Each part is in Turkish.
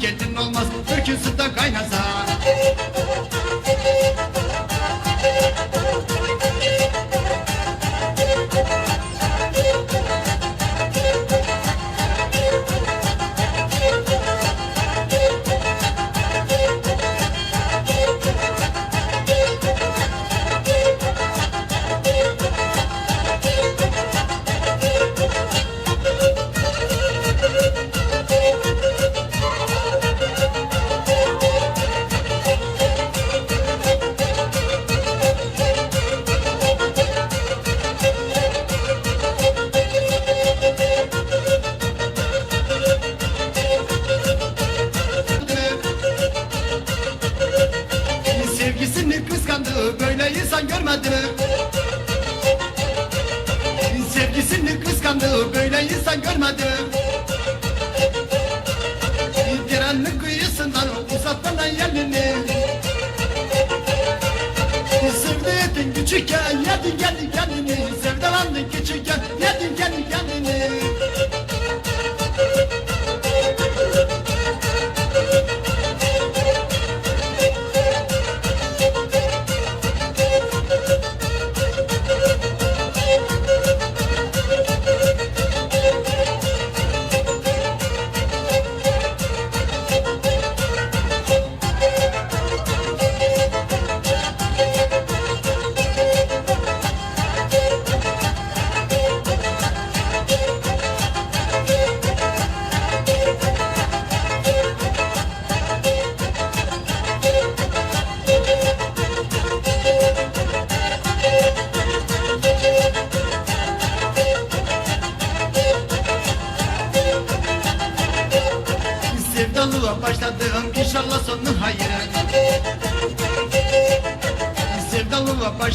Kendin olmaz. Kırkın suda kaynasa böyle insan görmedi Direnli kıyısından uzatmadan elini Sevdiğin küçükken yedin kendi kendini Sevdalandın küçükken yedin kendi kendini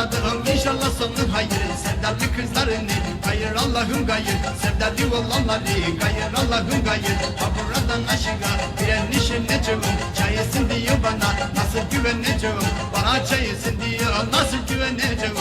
Başladım inşallah sonu hayır Sevdalı kızlarını hayır Allah'ım gayır. Sevdalı olanları gayır Allah'ım gayır. Ha buradan aşağı direnişineceğim Çayısın diyor bana. Nasıl güveneceğim Bana çayısın diyor. Nasıl güveneceğim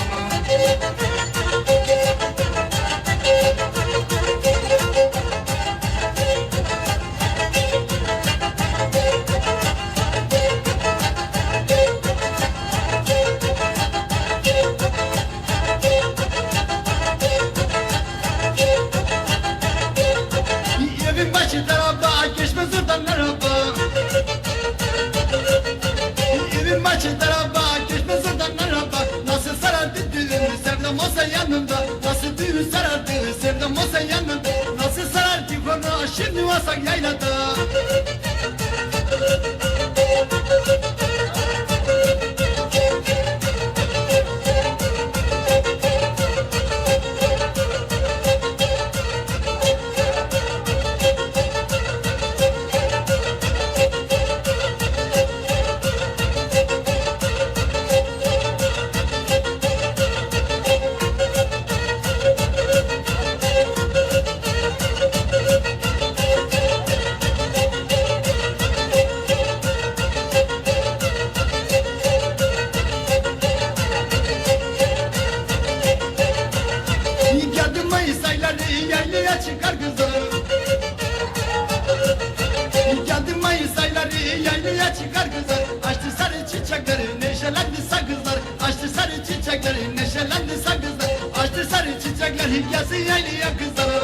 çıkar kızlar. Açtı sarı çiçekleri neşelendi sakızlar. Açtı sarı çiçekleri neşelendi sakızlar. Açtı sarı çiçekler gelsin yaylaya kızlar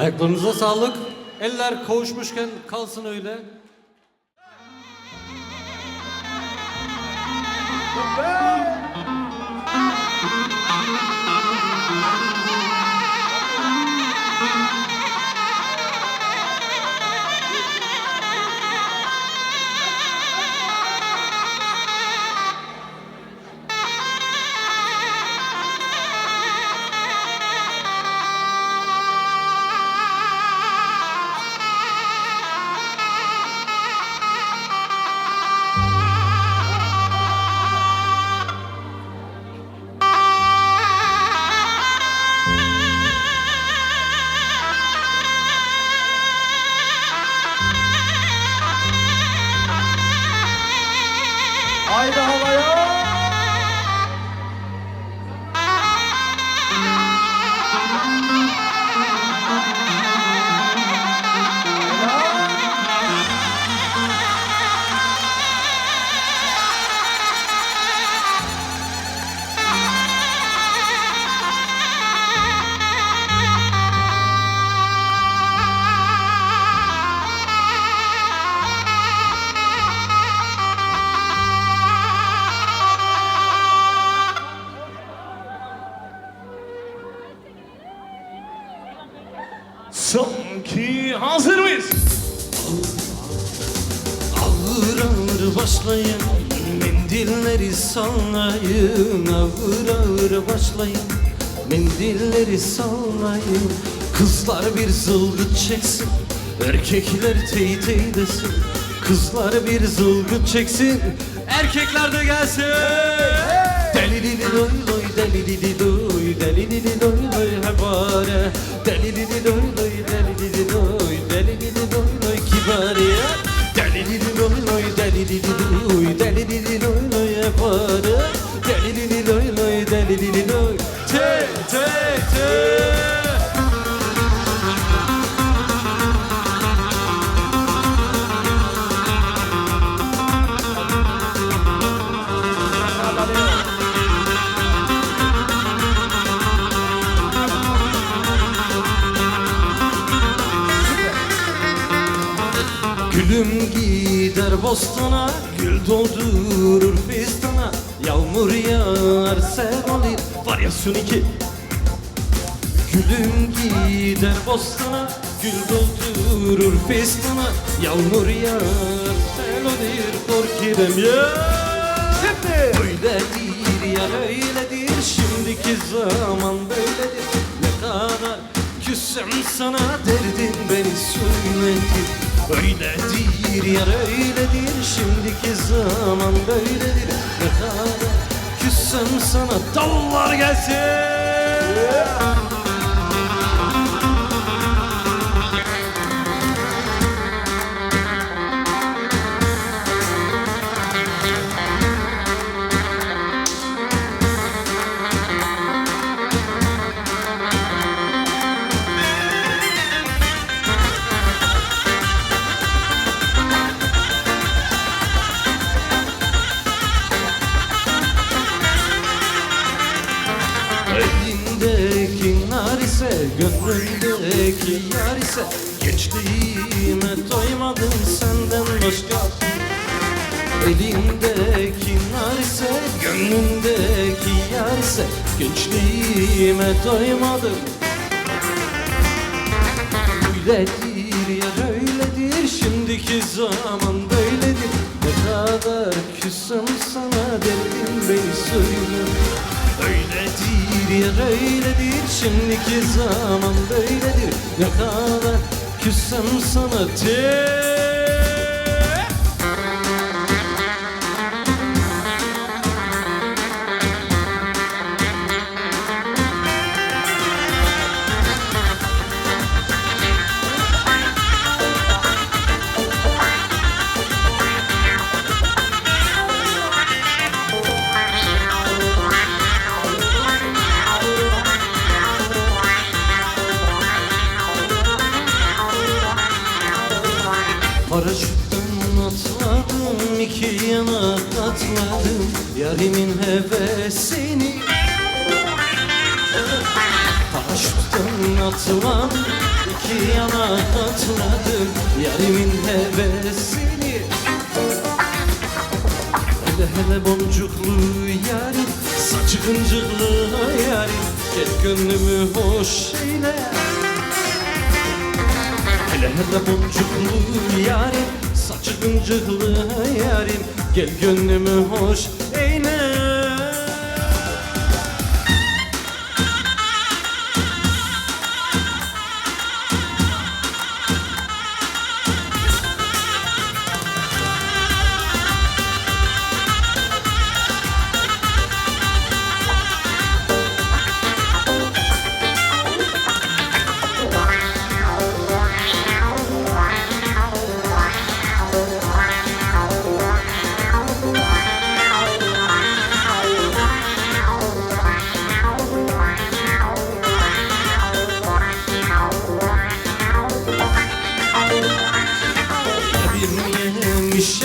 Ayaklarınıza sağlık. Eller kavuşmuşken kalsın öyle. Haydi Mendilleri sallayın. Kızlar bir zılgıt çeksin. Erkekler tey tey desin. Kızlar bir zılgıt çeksin. Erkekler de gelsin. Deli dili loy loy deli dili loy deli dili loy loy hebare Deli dili loy loy deli dili loy deli dili loy loy kibariye Deli dili loy loy deli dili loy deli dili loy loy hebare Deli dili loy loy deli dili loy Gülüm gider bostana Gül doldurur fistana Yağmur yağar olur Varyasyon iki. Gülüm gider bostana Gül doldurur fistana Yağmur yağar sel olur Korkirem ya! Şimdi. Öyledir ya öyledir. Şimdiki zaman böyledir. Ne kadar küssem sana derdin beni söyletir Öyledir ya öyledir. Şimdiki zaman böyledir. Ne kadar sana Davullar gelsin gönlündeki yar ise Gençliğime doymadım senden başka. Elindeki nar ise gönlündeki yar ise Gençliğime doymadım. Öyledir yer öyledir Şimdiki zaman böyledir. Ne kadar küsüm sana derdim beni söyle Öyledir yer öyledir Şimdiki zaman böyledir. Ne kadar küsüm sana de Paraşütten atladım iki yana atladım. Yarimin hevesini. Paraşütten atladım iki yana atladım. Yarimin hevesini. Hele hele boncuklu yarim Saçı kıncıklı yarim. Gel gönlümü hoş eyle Hele boncuklu yarim Saçı kıncıklı yarim. Gel gönlümü hoş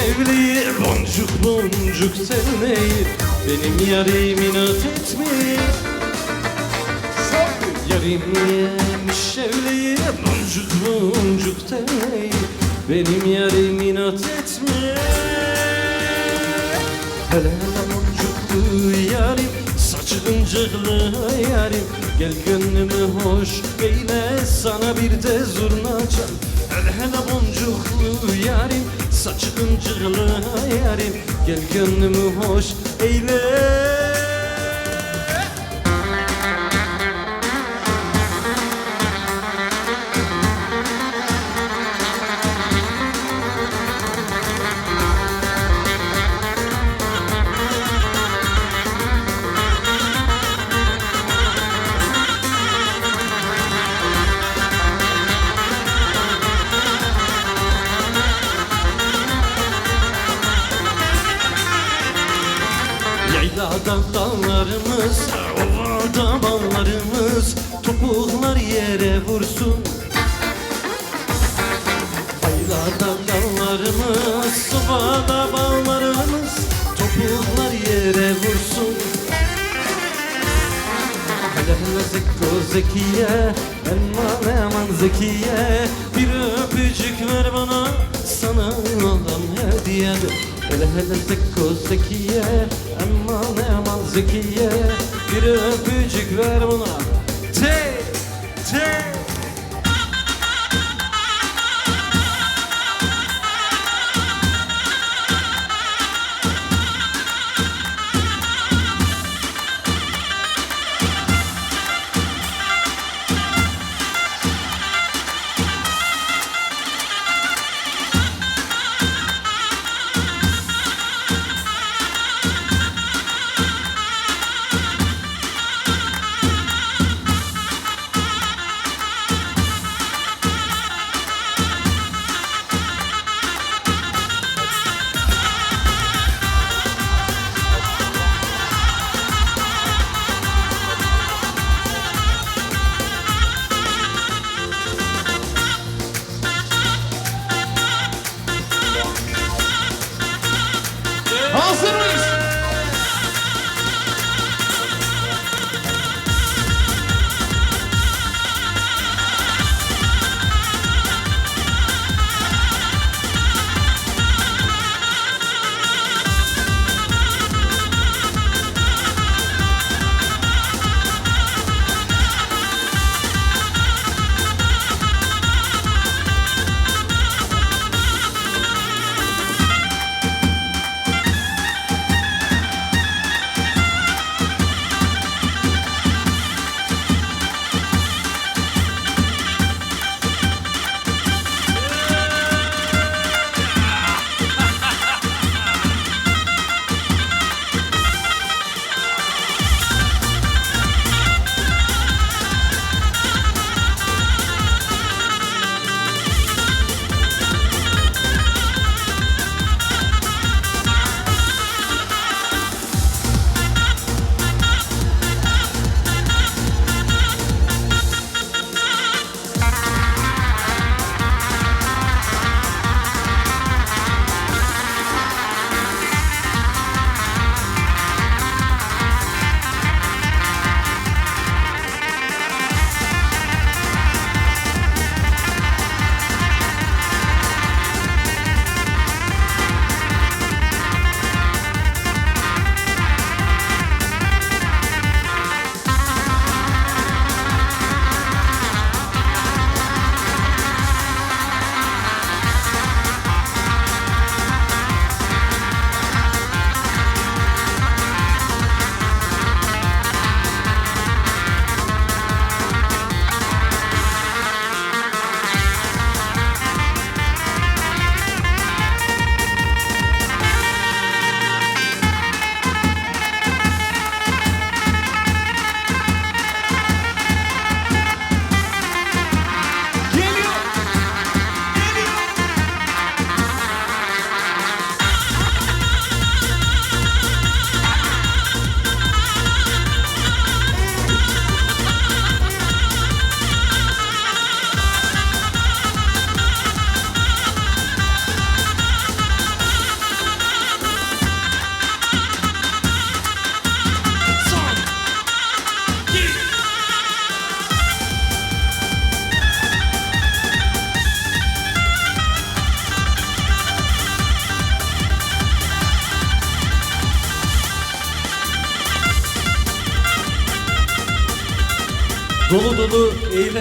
evliyi boncuk boncuk sevmeyi Benim yarim inat etmeyi. Yarim yemiş evliyi boncuk boncuk sevmeyi Benim yarim inat etmeyi. Hele hele boncuklu yarim Saçı kıncıklı yarim Gel gönlümü hoş eyle Sana bir de zurna çal Hele hele boncuklu yarim Saçı kıncıklı yarim Gel gönlümü hoş eyle Yaylada dağlarımız, ovada bağlarımız Topuklar yere vursun. Hele hele zekko zekiye Aman aman zekiye. Bir öpücük ver bana Sana olan hediyedir Hele hele zekko zekiye Aman aman zekiye. Bir öpücük ver bana. Te te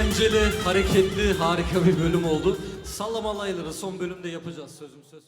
eğlenceli, hareketli, harika bir bölüm oldu. Sallamalayları son bölümde yapacağız sözüm söz.